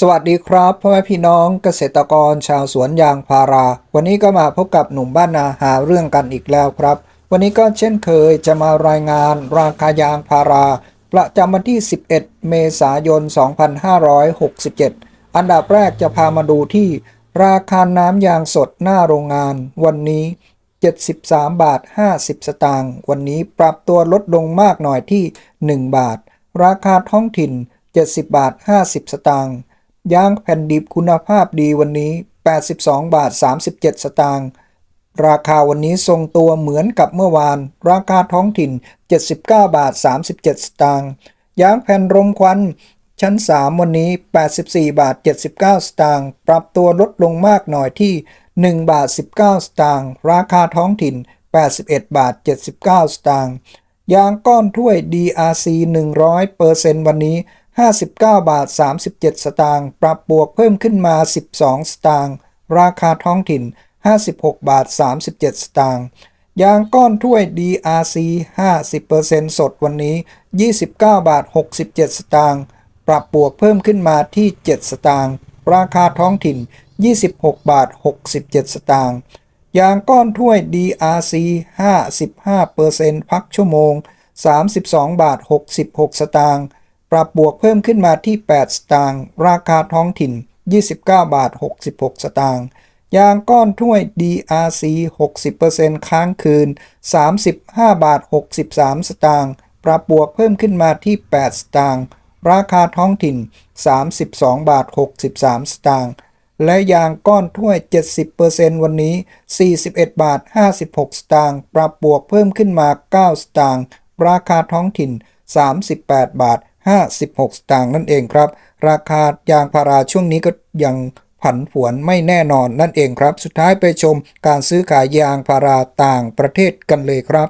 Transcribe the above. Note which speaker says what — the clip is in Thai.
Speaker 1: สวัสดีครับพ่อแม่พี่น้องเกษตรกรชาวสวนยางพารา วันนี้ก็มาพบกับหนุ่มบ้านนาหาเรื่องกันอีกแล้วครับ วันนี้ก็เช่นเคยจะมารายงานราคายางพารา ประจำวันที่ 11 เมษายน 2567 อันดับแรกจะพามาดูที่ ราคาน้ำยางสดหน้าโรงงาน วันนี้ 73 บาท 50 สตางค์วันนี้ปรับตัวลดลงมากหน่อยที่ 1 บาท ราคาท้องถิ่น 70 บาท 50 สตางค์ ยางแผ่นดิบคุณภาพดีวันนี้ 82 บาท 37 สตางค์ ราคาวันนี้ทรงตัวเหมือนกับเมื่อวาน ราคาท้องถิ่น 79 บาท 37 สตางค์ ยางแผ่นรมควัน ชั้น 3 วันนี้ 84 บาท 79 สตางค์ ปรับตัวลดลงมากหน่อยที่ 1 บาท 19 สตางค์ ราคาท้องถิ่น 81 บาท 79 สตางค์ ยางก้อนถ้วย DRC 100%วันนี้ 59 บาท 37 สตางค์ ปรับบวกเพิ่มขึ้นมา 12 สตางค์ ราคาท้องถิ่น 56 บาท 37 สตางค์ ยางก้อนถ้วย DRC 50%สดวันนี้ 29 บาท 67 สตางค์ ปรับบวกเพิ่มขึ้นมาที่ 7 สตางค์ ราคาท้องถิ่น 26 บาท 67 สตางค์ ยางก้อนถ้วย DRC 55%พักชั่วโมง 32 บาท 66 สตางค์ ปรับบวกเพิ่มขึ้นมาที่ 8 สตางค์ราคาท้องถิ่น 29 บาท 66 สตางค์ยางก้อนถ้วย DRC 60%ค้างคืน 35 บาท 63 สตางค์ปรับบวกเพิ่มขึ้นมาที่ 8 สตางค์ราคาท้องถิ่น 32 บาท 63 สตางค์และยางก้อนถ้วย 70%วันนี้ 41 บาท 56 สตางค์ปรับบวกเพิ่มขึ้นมา 9 สตางค์ราคาท้องถิ่น 38 บาท 56 สตางค์นั่นเองครับ ราคายางพาราช่วงนี้ก็ยังผันผวนไม่แน่นอนนั่นเองครับ สุดท้ายไปชมการซื้อขายยางพาราต่างประเทศกันเลยครับ